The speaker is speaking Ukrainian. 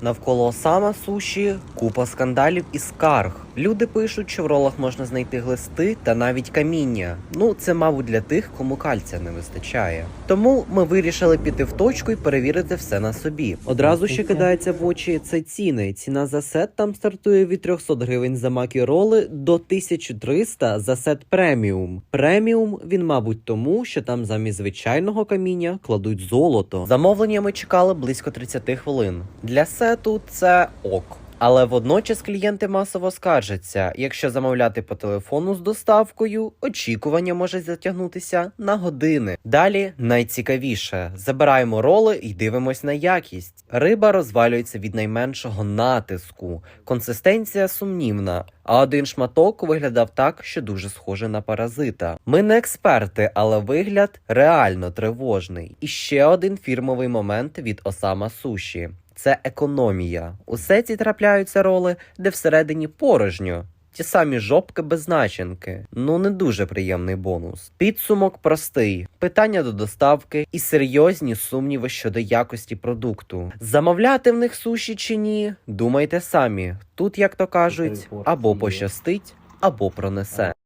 Навколо Осама суші купа скандалів і скарг. Люди пишуть, що в ролах можна знайти глисти та навіть каміння. Ну, це, мабуть, для тих, кому кальця не вистачає. Тому ми вирішили піти в точку і перевірити все на собі. Одразу ще кидається в очі це ціни. Ціна за сет там стартує від 300 гривень за макі роли до 1300 за сет преміум. Преміум він, мабуть, тому, що там замість звичайного каміння кладуть золото. Замовлення ми чекали близько 30 хвилин. Для сету це ок. Але водночас клієнти масово скаржаться, якщо замовляти по телефону з доставкою, очікування може затягнутися на години. Далі найцікавіше: забираємо роли і дивимось на якість. Риба розвалюється від найменшого натиску, консистенція сумнівна. А один шматок виглядав так, що дуже схоже на паразита. Ми не експерти, але вигляд реально тривожний. І ще один фірмовий момент від Осама Суші. Це економія. У сеті трапляються роли, де всередині порожньо. Ті самі жопки без начинки. Ну не дуже приємний бонус. Підсумок простий: питання до доставки і серйозні сумніви щодо якості продукту. Замовляти в них суші чи ні? Думайте самі. Тут, як то кажуть, або пощастить, або пронесе.